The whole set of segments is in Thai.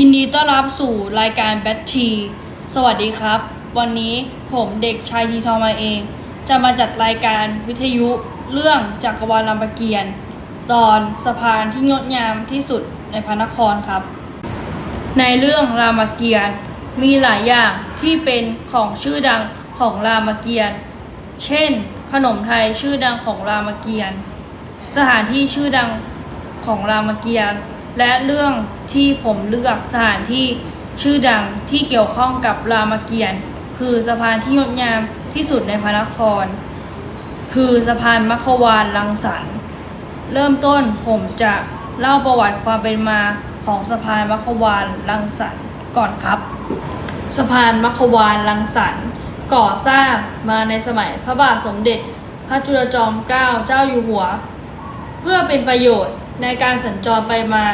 ยินดีต้อนรับสู่รายการแบทที สวัสดีครับ วันนี้ผมเด็กชายทีทองมาเอง จะมาจัดรายการวิทยุเรื่องจักรวาลรามเกียรติ์ตอนสะพานที่งดงามที่สุดในพระนครครับ ในเรื่องรามเกียรติ์มีหลายอย่างที่เป็นของชื่อดังของรามเกียรติ์เช่น ขนมไทยชื่อดังของรามเกียรติ์สถานที่ชื่อดังของรามเกียรติ์ และเรื่องที่ผมเลือกสถานที่ชื่อดังที่เกี่ยวข้องกับรามเกียรติ์คือสะพานที่งดงามที่สุดในพระนคร คือสะพานมัควานรังสรรค์เริ่มต้นผมจะเล่าประวัติความเป็นมาของสะพานมัควานรังสรรค์ก่อนครับ สะพานมัควานรังสรรค์ก่อสร้างมาในสมัยพระบาทสมเด็จ พระจุลจอมเกล้าเจ้าอยู่หัว เพื่อเป็นประโยชน์ ในการสัญจรไปมา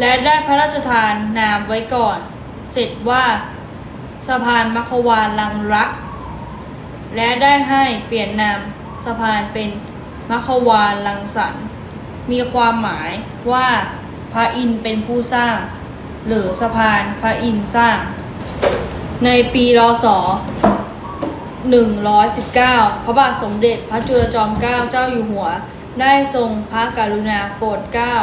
และได้พระราชทานนามไว้ก่อน เสร็จว่าสะพานมัคควานลังรัก และได้ให้เปลี่ยนนามสะพานเป็นมัคควานลังสรรมีความหมายว่าพระอินเป็นผู้สร้าง หรือสะพานพระอินสร้าง ในปีรศ119 พระบาทสมเด็จพระจุลจอมเกล้าเจ้าอยู่หัว ได้ทรงพระกรุณาโปรดเกล้า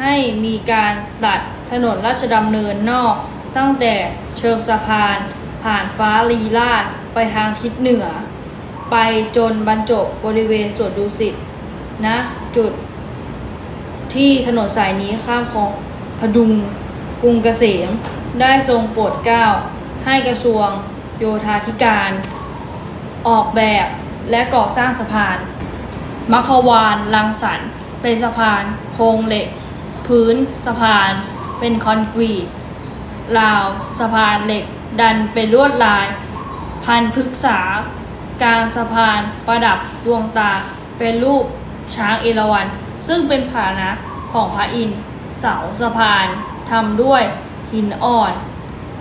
ให้มีการตัดถนนราชดำเนินนอก ตั้งแต่เชิงสะพาน ผ่านฟ้าลีลาดไปทางทิศเหนือ ไปจนบรรจบบริเวณสวนดุสิตนะจุด ที่ถนนสายนี้ข้ามคลองพดุงกรุงเกษม ได้ทรงโปรดเกล้า ให้กระทรวงโยธาธิการ ออกแบบและก่อสร้างสะพาน มัควานลังสรรเป็นสะพาน โครงเหล็ก พื้นสะพาน เป็นคอนกรีตราวสะพานเหล็ก ดันเป็นลวดลาย พันพฤกษา กลางสะพานประดับดวงตา เป็นรูปช้างเอราวัณซึ่งเป็นผานะของพระอินทร์เสาสะพานทำด้วยหินอ่อน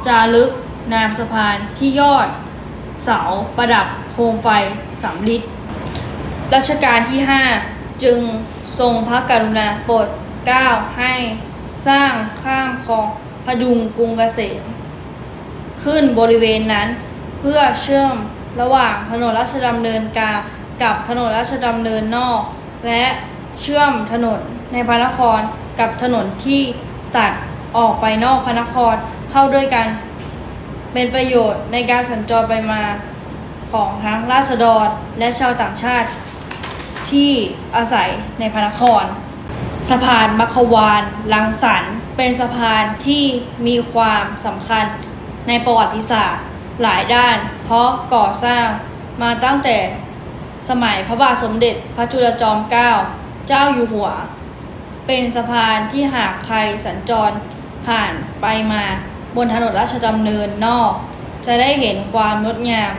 จารึกนามสะพานที่ยอด เสาประดับโคมไฟสำริด รัชกาลที่ 5 จึงทรงพระกรุณาโปรดเกล้าให้สร้างข้ามคลองพดุงกรุงเกษม ขึ้นบริเวณนั้นเพื่อเชื่อมระหว่างถนนราชดำเนินกลางกับถนนราชดำเนินนอก และเชื่อมถนนในพระนครกับถนนที่ตัดออกไปนอกพระนครเข้าด้วยกัน เป็นประโยชน์ในการสัญจรไปมาของทั้งราษฎรและชาวต่างชาติ ที่อาศัยในพระนคร สะพานมัควานลังสรรเป็นสะพานที่มีความสำคัญในประวัติศาสตร์หลายด้าน เพราะก่อสร้างมาตั้งแต่สมัยพระบาทสมเด็จพระจุลจอมเกล้าเจ้าอยู่หัว เป็นสะพานที่หากใครสัญจรผ่านไปมาบนถนนราชดำเนินนอก จะได้เห็นความงดงาม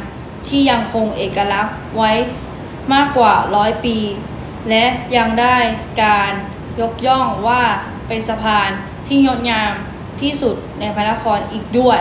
ที่ยังคงเอกลักษณ์ไว้ มากกว่าร้อยปี และยังได้การยกย่องว่าเป็นสะพานที่งดงามที่สุดในพระนครอีกด้วย